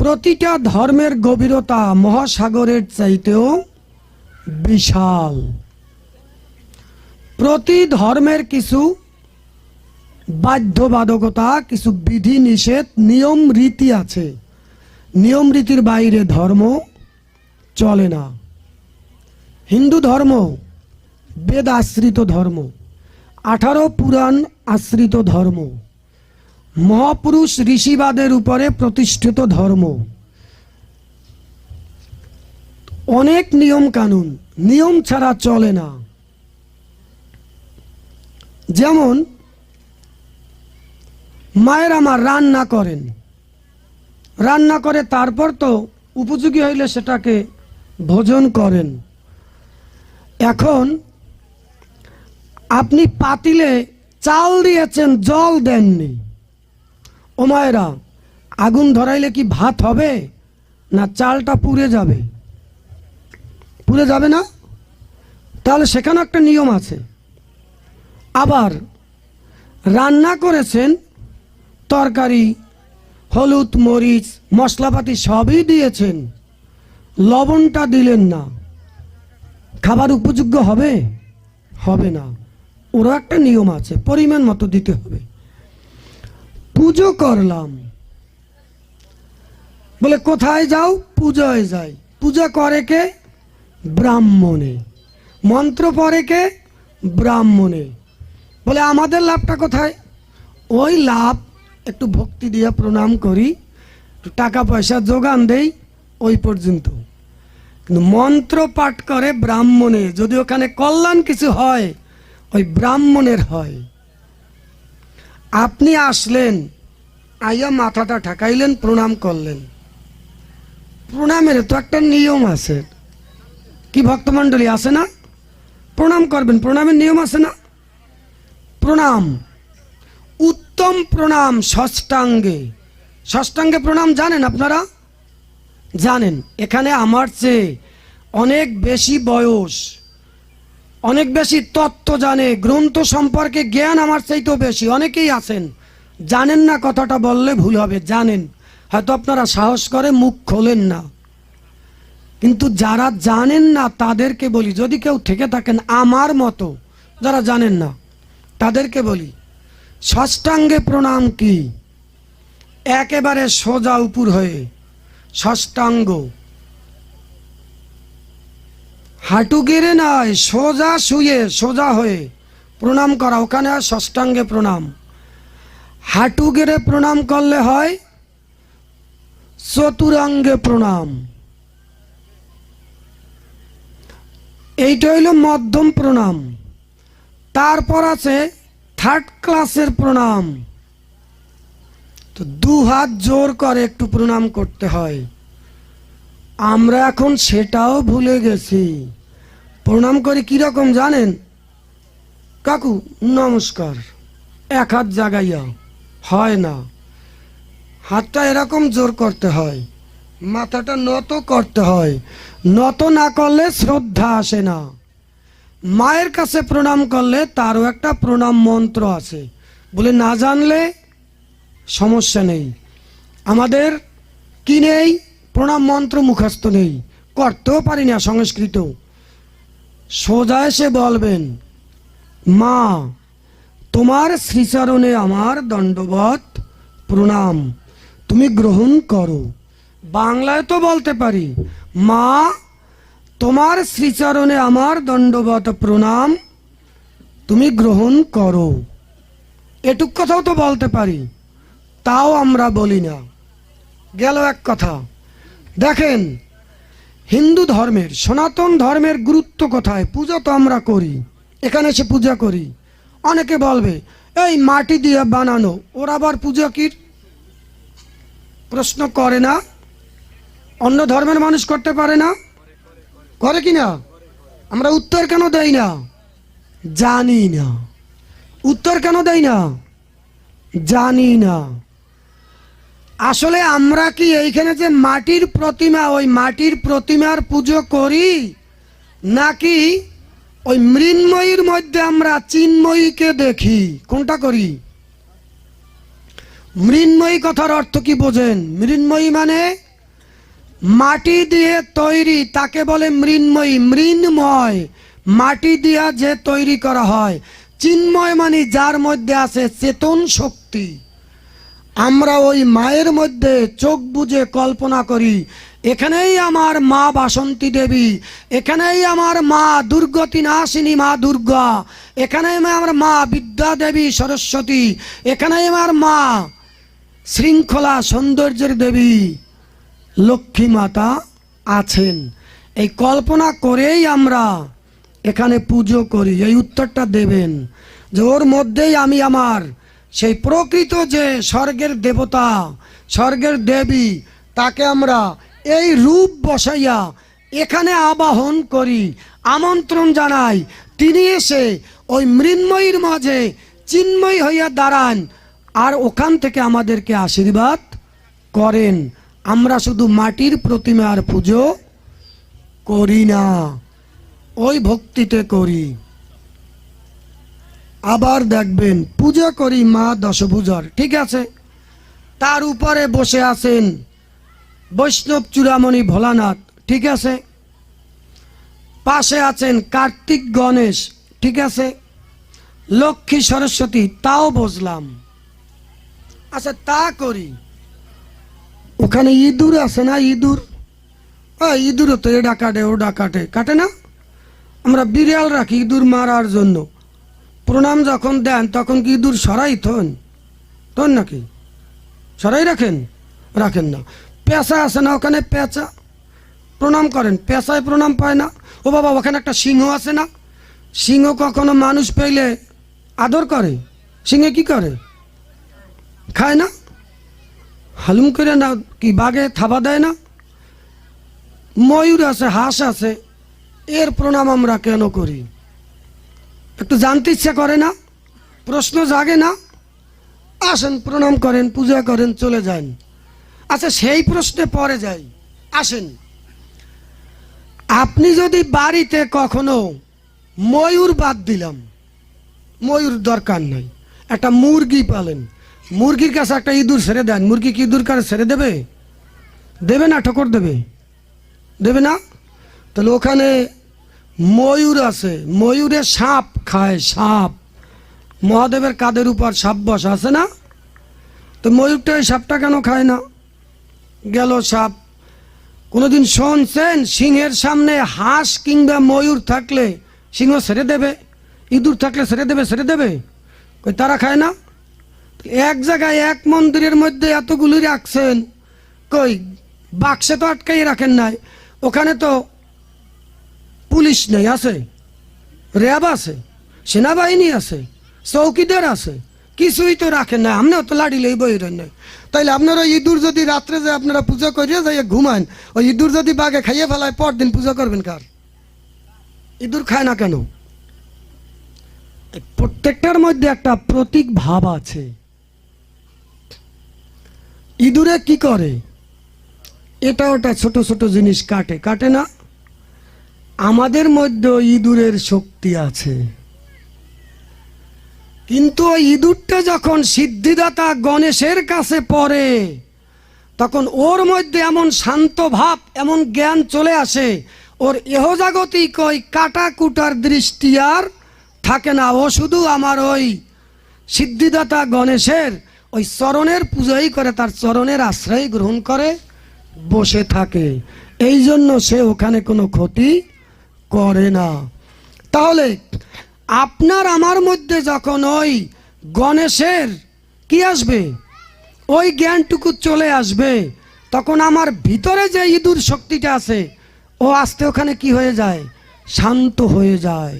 প্রতিটা ধর্মের গভীরতা মহাসাগরের চাইতেও বিশাল। প্রতি ধর্মের কিছু বাধ্যবাধকতা, কিছু বিধি নিষেধ নিয়ম রীতি আছে। নিয়ম রীতির বাইরে ধর্ম চলে না। হিন্দু ধর্ম বেদ আশ্রিত ধর্ম। আঠারো পুরাণ আশ্রিত ধর্ম। মহাপুরুষ ঋষিবাদের উপরে প্রতিষ্ঠিত ধর্ম। অনেক নিয়ম কানুন, নিয়ম ছাড়া চলে না। যেমন, মায়ের আমার রান্না করেন। রান্না করে তারপর তো উপযোগী হইলে সেটাকে ভোজন করেন। এখন, আপনি পাতিলে চাল দিয়েছেন, জল দেননি। ও মায়েরা আগুন ধরাইলে কি ভাত হবে? না চালটা পুড়ে যাবে? পুড়ে যাবে না? তাহলে সেখানে একটা নিয়ম আছে। আবার রান্না করেছেন, তরকারি, হলুদ, মরিচ, মশলাপাতি সবই দিয়েছেন। লবণটা দিলেন না। খাবার উপযোগ্য হবে? হবে না। ওরও একটা নিয়ম আছে, পরিমাণ মতো দিতে হবে। পুজো করলাম। বলে, কোথায় যাও? পূজায় যাই। পূজা করে কে? ব্রাহ্মণে। মন্ত্র পরে কে? ব্রাহ্মণে। বলে, আমাদের লাভটা কোথায়? ওই লাভ, একটু ভক্তি দিয়ে প্রণাম করি টাকা পয়সা যোগান দেই, ওই পর্যন্ত। কিন্তু মন্ত্র পাঠ করে ব্রাহ্মণে, যদি ওখানে কল্যাণ কিছু হয়, ওই ব্রাহ্মণের হয়। আপনি আসলেন আইয়া মাথাটা ঠাকাইলেন প্রণাম করলেন। প্রণামের তো একটা নিয়ম আছে। কি ভক্তমণ্ডলী আছে না? প্রণাম করবেন, প্রণামের নিয়ম আছে না? প্রণাম। উত্তম প্রণাম ষষ্ঠাঙ্গে। ষষ্ঠাঙ্গে প্রণাম জানেন আপনারা? জানেন। এখানে আমার চেয়ে অনেক বেশি বয়স। অনেক বেশি তত্ত্ব জানে, গ্রন্থ সম্পর্কে জ্ঞান আমার চাইতেও বেশি, অনেকেই আছেন। জানেন না কথাটা বললে ভুল হবে, জানেন। হয়তো আপনারা সাহস করে মুখ খোলেন না। কিন্তু যারা জানেন না, তাদেরকে বলি, যদি কেউ থেকে থাকেন আমার মতো, যারা জানেন না, তাদেরকে বলি, ষষ্ঠাঙ্গে প্রণাম কি? একেবারে সোজা উপর হয়ে, ষষ্ঠাঙ্গ। হাঁটু গেড়ে নয়, সোজা শুয়ে, সোজা হয়ে। প্রণাম করা, ওখানে হয় ষষ্ঠাঙ্গে প্রণাম। হাঁটু গেড়ে প্রণাম করলে হয়, চতুরাঙ্গে প্রণাম। এইটা হইল মধ্যম প্রণাম। তারপর আছে থার্ড ক্লাসের প্রণাম। তো দু হাত জোর করে একটু প্রণাম করতে হয়। আমরা এখন সেটাও ভুলে গেছি। প্রণাম করি কীরকম জানেন? কাকু, নমস্কার। এক হাত জাগাইয়া হয় না। হাতটা এরকম জোর করতে হয়। মাথাটা নত করতে হয়। নত না করলে শ্রদ্ধা আসে না। মায়ের কাছে প্রণাম করলে তারও একটা প্রণাম মন্ত্র আছে। বলে না জানলে সমস্যা নেই। আমাদের কি নেই? প্রণাম মন্ত্র মুখস্থ নেই। করতেও পারি না সংস্কৃত। সোজা এসে বলবেন, মা, তোমার শ্রীচরণে আমার দণ্ডবত প্রণাম। তুমি গ্রহণ করো। বাংলায় তো বলতে পারি, মা, তোমার শ্রীচরণে আমার দণ্ডবত প্রণাম। তুমি গ্রহণ করো। এটুক কথাও তো বলতে পারি, তাও আমরা বলি না। গেল এক কথা। দেখেন হিন্দু ধর্মের, সনাতন ধর্মের গুরুত্ব কোথায়? পূজা তো আমরা করি। এখানে এসে পূজা করি। অনেকে বলবে, এই মাটি দিয়ে বানানো, ওর আবার পূজা কি? প্রশ্ন করে না। অন্য ধর্মের মানুষ করতে পারে না। করে কি না? আমরা উত্তর কেন দেই না? জানি না। উত্তর কেন দেই না? জানি না। আসলে আমরা কি এইখানে যে মাটির প্রতিমা, ওই মাটির প্রতিমার পুজো করি? নাকি ওই মৃন্ময়ীর মধ্যে আমরা চিন্ময়ীকে দেখি? কোনটা করি? মৃন্ময়ী কথার অর্থ কি বোঝেন? মৃন্ময়ী মানে মাটি দিয়ে তৈরি, তাকে বলে মৃন্ময়ী, মৃন্ময়। মাটি দিয়া যে তৈরি করা হয়। চিন্ময় মানে যার মধ্যে আছে চেতন শক্তি। আমরা ওই মায়ের মধ্যে চোখ বুজে কল্পনা করি, এখানেই আমার মা বাসন্তী দেবী, এখানেই আমার মা দুর্গতি নাশিনী মা দুর্গা, এখানেই আমার মা বিদ্যা দেবী সরস্বতী, এখানেই আমার মা শৃঙ্খলা সৌন্দর্যের দেবী লক্ষ্মী মাতা আছেন। এই কল্পনা করেই আমরা এখানে পুজো করি, এই উত্তরটা দেবেন যে ওর মধ্যেই আমি আমার সেই প্রকৃত যে স্বর্গের দেবতা, স্বর্গের দেবী, তাকে আমরা এই রূপ বসাইয়া এখানে আবাহন করি, আমন্ত্রণ জানাই। তিনি এসে ওই মৃন্ময়ীর মাঝে চিন্ময় হইয়া দাঁড়ান আর ওখান থেকে আমাদেরকে আশীর্বাদ করেন। আমরা শুধু মাটির প্রতিমার পুজো করি না, ওই ভক্তিতে করি। আবার দেখবেন, পূজা করি মা দশভূজার, ঠিক আছে? তার উপরে বসে আছেন বৈষ্ণব চূড়ামণি ভোলানাথ, ঠিক আছে? পাশে আছেন কার্তিক গণেশ, ঠিক আছে? লক্ষ্মী সরস্বতী, তাও বুঝলাম আচ্ছা তা করি। ওখানে ইঁদুর আছে না ইঁদুর? হ্যাঁ ইঁদুরও তো এটা কাটে ওটা কাটে কাটে না? আমরা বিড়াল রাখি ইঁদুর মারার জন্য। প্রণাম যখন দেন, তখন কি ইঁদুর সরাই থন? থন নাকি? সরাই রাখেন? রাখেন না। পেঁচা আছে না ওখানে? পেঁচা। প্রণাম করেন। পেঁচায় প্রণাম পায় না। ও বাবা, ওখানে একটা সিংহ আছে না? সিংহ কখনো মানুষ পেলে আদর করে? সিংহে কি করে? খায় না? হালুম করে না? কি বাঘে থাবা দেয় না? ময়ূর আছে, হাঁস আছে। এর প্রণাম আমরা কেন করি? একটু জানতে ইচ্ছা করে না, প্রশ্ন জাগে না, আসেন, প্রণাম করেন, পূজা করেন, চলে যান। আচ্ছা সেই প্রশ্নে পরে যাই। আসেন। আপনি যদি বাড়িতে কখনো ময়ূর বাদ দিলাম, ময়ূর দরকার নাই। একটা মুরগি পালেন। মুরগির কাছে একটা ইঁদুর ছেড়ে দেন। মুরগি কি ইঁদুর কাছে ছেড়ে দেবে? দেবে না, ঠকর দেবে। দেবে না? তাহলে ওখানে ময়ূর আছে, ময়ূরে সাপ খায়, সাপ। মহাদেবের কাদের উপর সাপ বস, আছে না? তো ময়ূরটা ওই সাপটা কেন খায় না? গেল সাপ। কোনোদিন শুনছেন, সিংহের সামনে হাঁস কিংবা ময়ূর থাকলে সিংহ ছেড়ে দেবে? ইঁদুর থাকলে ছেড়ে দেবে ছেড়ে দেবে? কই তারা খায় না? এক জায়গায় এক মন্দিরের মধ্যে এতগুলি রাখছেন, কই বাক্সে তো আটকাই রাখেন নাই। ওখানে তো পুলিশ নেই, আছে। র্যাব আছে, সেনাবাহিনী আছে, চৌকিদার আছে, কিছুই তো রাখেন না আপনিও তো লাড়িলেই বইরেন নাই। তাইলে আপনারা ইঁদুর যদি রাত্রে যে আপনারা পূজা করিয়ে যাই ঘুমান, ওই ইঁদুর যদি বাঘে খাইয়ে ফেলায়, পরদিন পূজা করবেন কার? ইঁদুর খায় না কেন? প্রত্যেকটার মধ্যে একটা প্রতীক ভাব আছে। ইঁদুরে কি করে? এটা ওটা ছোট ছোট জিনিস কাটে কাটে না? আমাদের মধ্যে ইঁদুরের শক্তি আছে। কিন্তু ওই ইঁদুরটা যখন সিদ্ধিদাতা গণেশের কাছে পড়ে, তখন ওর মধ্যে এমন শান্ত ভাব, এমন জ্ঞান চলে আসে, ওর এহজাগতিক ওই কাটা কুটার দৃষ্টি আর থাকে না। ও শুধু আমার ওই সিদ্ধিদাতা গণেশের ওই চরণের পূজাই করে, তার চরণের আশ্রয় গ্রহণ করে, বসে থাকে। এই জন্য সে ওখানে কোনো ক্ষতি করে না। তাহলে আপনার আমার মধ্যে যখন ওই গণেশের কি আসবে? ওই জ্ঞানটুকু চলে আসবে, তখন আমার ভিতরে যে ইঁদুর শক্তিটা আছে, ও আস্তে ওখানে কি হয়ে যায়? শান্ত হয়ে যায়।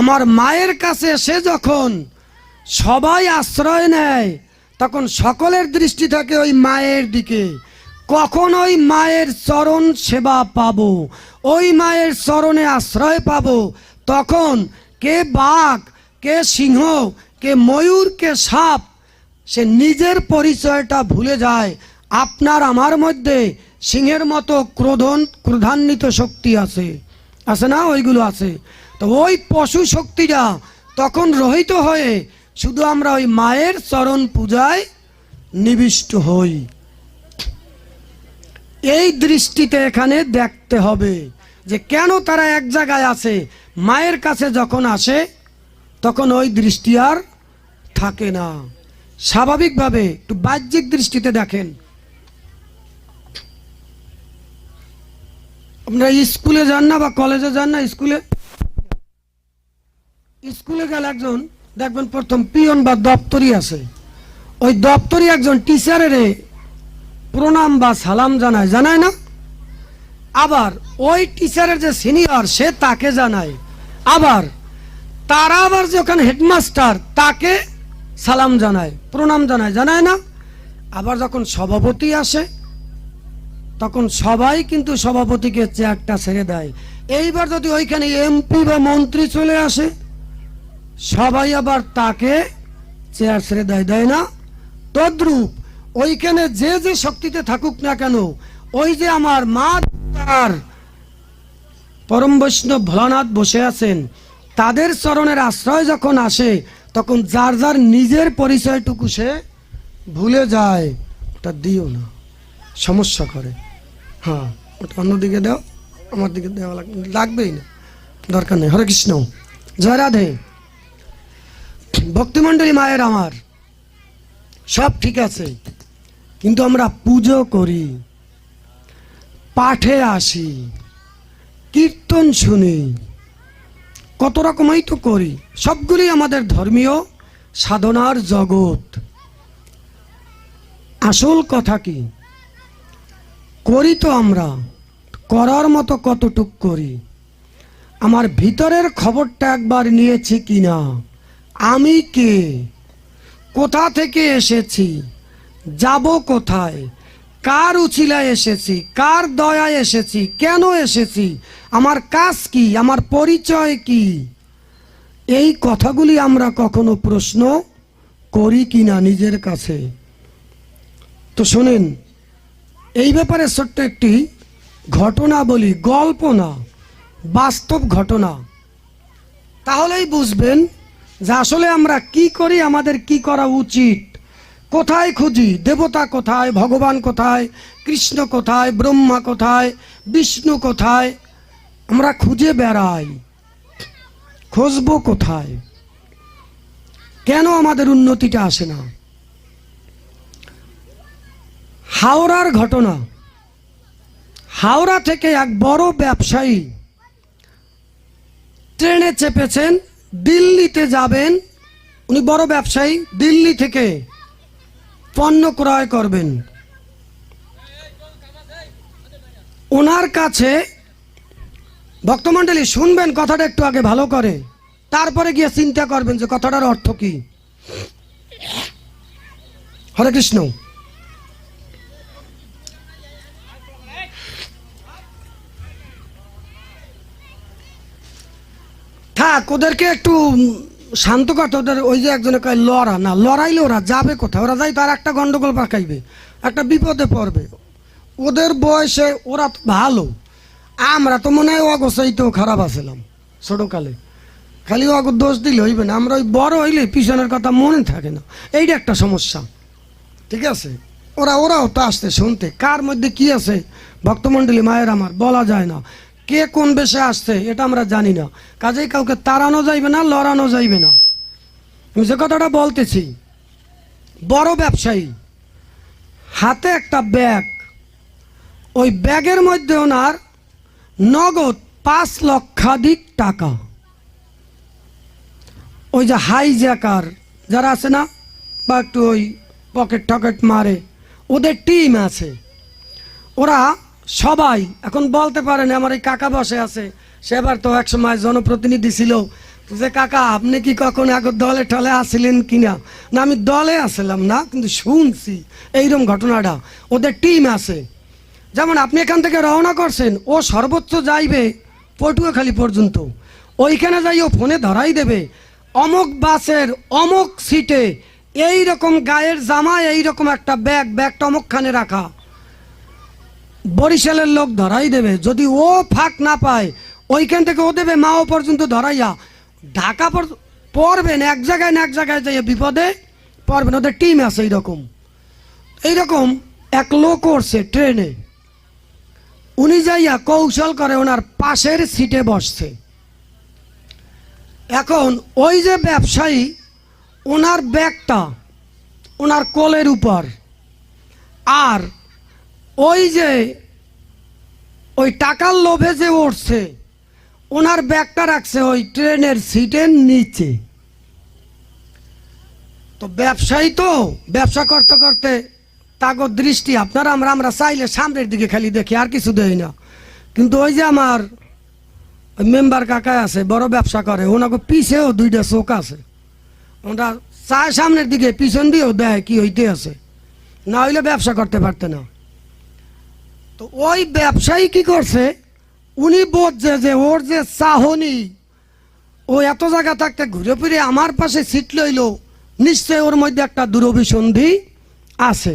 আমার মায়ের কাছে সে যখন সবাই আশ্রয় নেয়, তখন সকলের দৃষ্টি থাকে ওই মায়ের দিকে। কখন ওই মায়ের চরণ সেবা পাবো। ওই মায়ের চরণে আশ্রয় পাবো। তখন কে বাঘ, কে সিংহ, কে ময়ূর, কে সাপ, সে নিজের পরিচয়টা ভুলে যায়। আপনার আমার মধ্যে সিংহের মতো ক্রোধন, ক্রোধান্বিত শক্তি আছে। আছে না? ওইগুলো আছে। তো ওই পশু শক্তিটা তখন রহিত হয়ে শুধু আমরা ওই মায়ের চরণ পূজায় নিবিষ্ট হই। এই দৃষ্টিতে এখানে দেখতে হবে যে কেন তারা এক জায়গায় আছে। মায়ের কাছে যখন আসে, তখন ওই দৃষ্টি আর থাকে না। স্বাভাবিকভাবে একটু বাহ্যিক দৃষ্টিতে দেখেন। আপনারা স্কুলে যান না বা কলেজে যান না, স্কুলে? স্কুলে গেলে একজন, দেখবেন প্রথম পিয়ন বা দপ্তরি আছে। ওই দপ্তরি একজন টিচারের প্রণাম বা সালাম জানায় জানায় না? আবার ওই টিচারের যে সিনিয়র সে তাকে জানায়। আবার তারা আবার যখন হেডমাস্টার তাকে সালাম জানায়, প্রণাম জানায় জানায় না? আবার যখন সভাপতি আসে, তখন সবাই কিন্তু সভাপতিকে চেয়ারটা ছেড়ে দেয়। এইবার যদি ওইখানে এমপি বা মন্ত্রী চলে আসে, সবাই আবার তাকে চেয়ার ছেড়ে দেয় দেয় না? তদ্রূপ ওইখানে যে যে শক্তিতে থাকুক না কেন, ওই যে আমার মা তার পরম বৈষ্ণব ভোলানাথ বসে আছেন, তাদের চরণের আশ্রয় যখন আসে, তখন যার যার নিজের পরিচয়টুকু সে ভুলে যায়, ওটা দিও না, সমস্যা করে। হ্যাঁ ওটা অন্যদিকে দাও, আমার দিকে দেওয়া লাগবে লাগবেই না, দরকার নেই। হরে কৃষ্ণ, জয় রাধে। ভক্তিমণ্ডলী মায়ের আমার, সব ঠিক আছে। কিন্তু আমরা পুজো করি, পাঠে আসি, কীর্তন শুনি, কত রকমই তো করি। সবগুলি আমাদের ধর্মীয় সাধনার জগৎ। আসল কথা কি? করি তো আমরা, করার মতো কতটুক করি? আমার ভিতরের খবরটা একবার নিয়েছি কিনা? আমি কে? কোথা থেকে এসেছি? যাব কোথায়? কার উচিলায় এসেছি? কার দয়ায় এসেছি? কেন এসেছি? আমার কাজ কি? আমার পরিচয় কি? এই কথাগুলি আমরা কখনো প্রশ্ন করি কিনা নিজের কাছে? তো শোনেন, এই ব্যাপারে ছোট্ট একটি ঘটনা বলি, গল্প না, বাস্তব ঘটনা। তাহলেই বুঝবেন যে আসলে আমরা কি করি, আমাদের কি করা উচিত। কোথায় খুঁজি? দেবতা কোথায়? ভগবান কোথায়? কৃষ্ণ কোথায়? ব্রহ্মা কোথায়? বিষ্ণু কোথায়? আমরা খুঁজে বেড়াই। খুঁজবো কোথায়? কেন আমাদের উন্নতিটা আসে না? হাওড়ার ঘটনা। হাওড়া থেকে এক বড় ব্যবসায়ী ট্রেনে চেপেছেন, দিল্লিতে যাবেন। উনি বড় ব্যবসায়ী, দিল্লি থেকে। পণ্য ক্রয় করবেন। ওনার কাছে ভক্তমণ্ডলী, শুনবেন কথাটা একটু আগে ভালো করে। তারপরে গিয়ে চিন্তা করবেন যে কথাটার অর্থ কি। হরে কৃষ্ণ। থাক, ওদেরকে একটু শান্ত কথা ওদের ওই যে একজনে কয়, লড়া, না, লড়াইলে ওরা যাবে কোথায়? ওরা যাই তার একটা গন্ডগোল পাকাইবে, একটা বিপদে পড়বে। ওদের বয়সে ওরা তো ভালো। আমরা তো মনে হয় অগোছাইতেও খারাপ আছিলাম ছোটকালে। খালি অগ দোষ দিলে হইবে না, আমরা ওই বড় হইলে পিছনের কথা মনে থাকে না। এইটা একটা সমস্যা, ঠিক আছে? ওরা, ওরাও তো আসতে শুনতে, কার মধ্যে কি আছে? ভক্তমণ্ডলী মায়ের আমার, বলা যায় না। কে কোন বেশে আসছে, এটা আমরা জানি না। কাজেই কাউকে তাড়ানো যাইবে না, লড়ানো যাইবে না। আমি যে কথাটা বলতেছি, বড় ব্যবসায়ী, হাতে একটা ব্যাগ। ওই ব্যাগের মধ্যে ওনার নগদ পাঁচ লক্ষাধিক টাকা। ওই যে হাইজ্যাকার, যারা আছে না, বা একটু ওই পকেট টকেট মারে, ওদের টিম আছে। ওরা সবাই, এখন বলতে পারেন আমার এই কাকা বসে আছে সেবার তো এক সময় জনপ্রতিনিধি ছিল। যে কাকা, আপনি কি কখন এখন দলে টলে আসছিলেন কিনা? না, আমি দলে আসলাম না, কিন্তু শুনছি এইরকম ঘটনাটা। ওদের টিম আছে। যেমন আপনি এখান থেকে রওনা করছেন, ও সর্বোচ্চ যাইবে পটুয়াখালী পর্যন্ত। ওইখানে যাই ও ফোনে ধরাই দেবে। অমুক বাসের অমুক সিটে এই রকম গায়ের জামায় এই রকম একটা ব্যাগ, ব্যাগটা অমুকখানে রাখা। বরিশালের লোক ধরাই দেবে। যদি ও ফাঁক না পায়, ওইখান থেকে ও দেবে, মাও পর্যন্ত ধরাইয়া। ঢাকা পড়বেন, এক জায়গায় না এক জায়গায় যাইয়া বিপদে পড়বেন। ওদের টিম আছে এইরকম। এইরকম এক লোক করছে ট্রেনে উনি যাইয়া কৌশল করে, ওনার পাশের সিটে বসছে। এখন ওই যে ব্যবসায়ী, ওনার ব্যাগটা ওনার কোলের উপর। আর ওই যে, ওই টাকার লোভে যে উঠছে ওনার ব্যাগটা রাখছে ওই ট্রেনের সিটের নিচে। তো ব্যবসায়ী তো, ব্যবসা করতে করতে তাগো দৃষ্টি, আপনারা আমরা আমরা চাইলে সামনের দিকে খালি দেখি, আর কিছু দেই না। কিন্তু ওই যে আমার মেম্বার কাকা আছে, বড় ব্যবসা করে, ওনাকে পিছেও দুইটা চোখ আছে। ওরা চায় সামনের দিকে, পিছন দিয়েও দেয় কি হইতে আছে। না হইলে ব্যবসা করতে পারতে না। তো ওই ব্যবসায়ী কি করছে? উনি বোঝছে যে ওর যে চাহনি, ও এত জায়গা থাকতে ঘুরে ফিরে আমার পাশে সিট লইল, নিশ্চয় ওর মধ্যে একটা দুরভিসন্ধি আছে।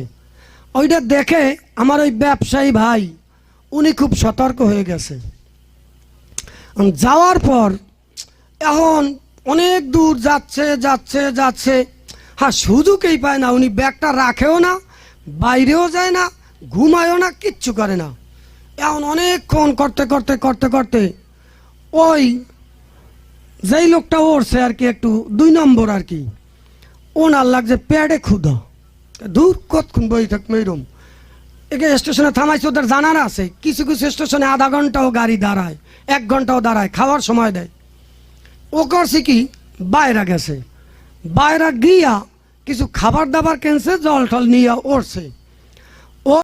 ওইটা দেখে আমার ওই ব্যবসায়ী ভাই, উনি খুব সতর্ক হয়ে গেছে। যাওয়ার পর এখন অনেক দূর যাচ্ছে যাচ্ছে যাচ্ছে। হ্যাঁ সুযোগই পায় না, উনি ব্যাগটা রাখেও না, বাইরেও যায় না ঘুমায়ও না, কিচ্ছু করে না। এখন অনেকক্ষণ করতে করতে করতে করতে ওই যেই লোকটা ওরছে আর কি, একটু দুই নম্বর আর কি, ওনার লাগছে প্যাডে ক্ষুধা। দূর কতক্ষণ বই থাকবে এরম একে স্টেশনে থামাইছে, ওদের জানার আছে। কিছু কিছু স্টেশনে আধা ঘন্টাও গাড়ি দাঁড়ায়, এক ঘন্টাও দাঁড়ায়, খাওয়ার সময় দেয়। ও করছে কি, বাইরা গেছে। বাইরা গিয়া কিছু খাবার দাবার কিনছে, জল টল নিয়ে ওরছে।